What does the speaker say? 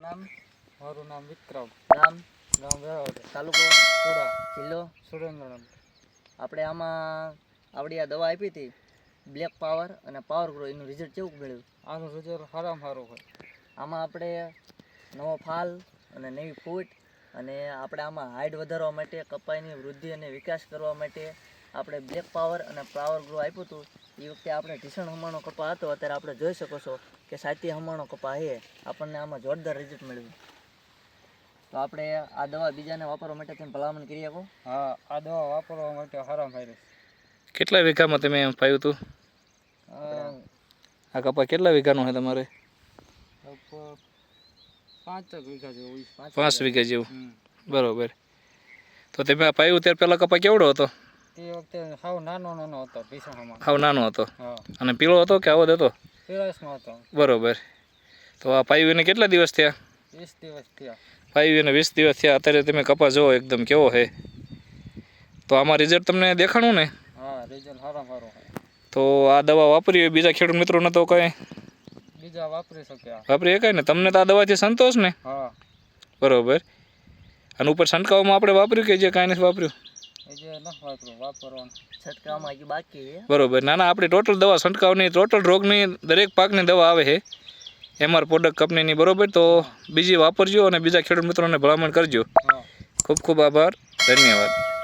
નામ? મારું નામ વિક્રમ. ગામ? ગામ વેરાવળ તાલુકો સુડા જિલ્લો સુરેન્દ્રનગર. આપણે આમાં આવડી આ દવા આપી હતી બ્લેક પાવર અને પાવર ગ્રો એનું રિઝલ્ટ કેવું મળ્યું? આનું રિઝલ્ટ સારામાં સારું હોય. આમાં આપણે નવો ફાલ અને નવી ફૂટ અને આપણે આમાં હાઇટ વધારવા માટે કપાઈની વૃદ્ધિ અને વિકાસ કરવા માટે આપણે બ્લેક પાવર અને પાવર ગ્રો આપ્યું હતું એ વખતે આપણે ઢીસણ હમાણો કપા હતો અત્યારે આપણે જોઈ શકો છો કે સાતી હમાણો કપા છે. આપણને આમાં જોરદાર રિઝલ્ટ મળ્યું. તો આપણે આ દવા બીજાને વાપરવા માટે તમે ભલામણ કરી શકો? હા આ દવા વાપરવા માટે સારામાં સારી કેટલા વીઘામાં તમે એમ પાયું હતું? આ કપા કેટલા વીઘાનું છે તમારે? લગભગ પાંચ વીઘા જેવું પાંચ વીઘા. જેવું. બરોબર. તો તમે આ પાયું ત્યારે પહેલાં કપા કેવડો હતો? વખતે હાવ નાનો નાનો હતો ભીષણમાં હાવ નાનો હતો? અને પીળો હતો કે આવો જ હતો? પીળાશનો હતો. બરોબર. તો આ પાયુને કેટલા દિવસ થયા? વીસ દિવસ થયા. પાયુને વીસ દિવસ થયા. અત્યારે તમે કપા જોવો એકદમ કેવો છે. તો આમાં રિઝલ્ટ તમને દેખાણું ને? હા રિઝલ્ટ સારા સારું તો આ દવા વાપરી હોય બીજા ખેડૂત મિત્રોને તો કંઈ? બીજા વાપરી શક્યા. વાપરી શકાય ને? તમને તો આ દવાથી સંતોષ ને? હા. બરોબર. અને ઉપર છંટકાવમાં આપણે વાપર્યું કે જે કાંઈ નથી વાપર્યું? બરોબર. ના ના આપણી ટોટલ દવા છંટકાવની ટોટલ રોગની દરેક પાકની દવા આવે છે. એમઆર પ્રોડક્ટ કંપનીની બરોબર? તો બીજી વાપરજો અને બીજા ખેડૂત મિત્રોને ભલામણ કરજો. ખૂબ ખૂબ આભાર. ધન્યવાદ.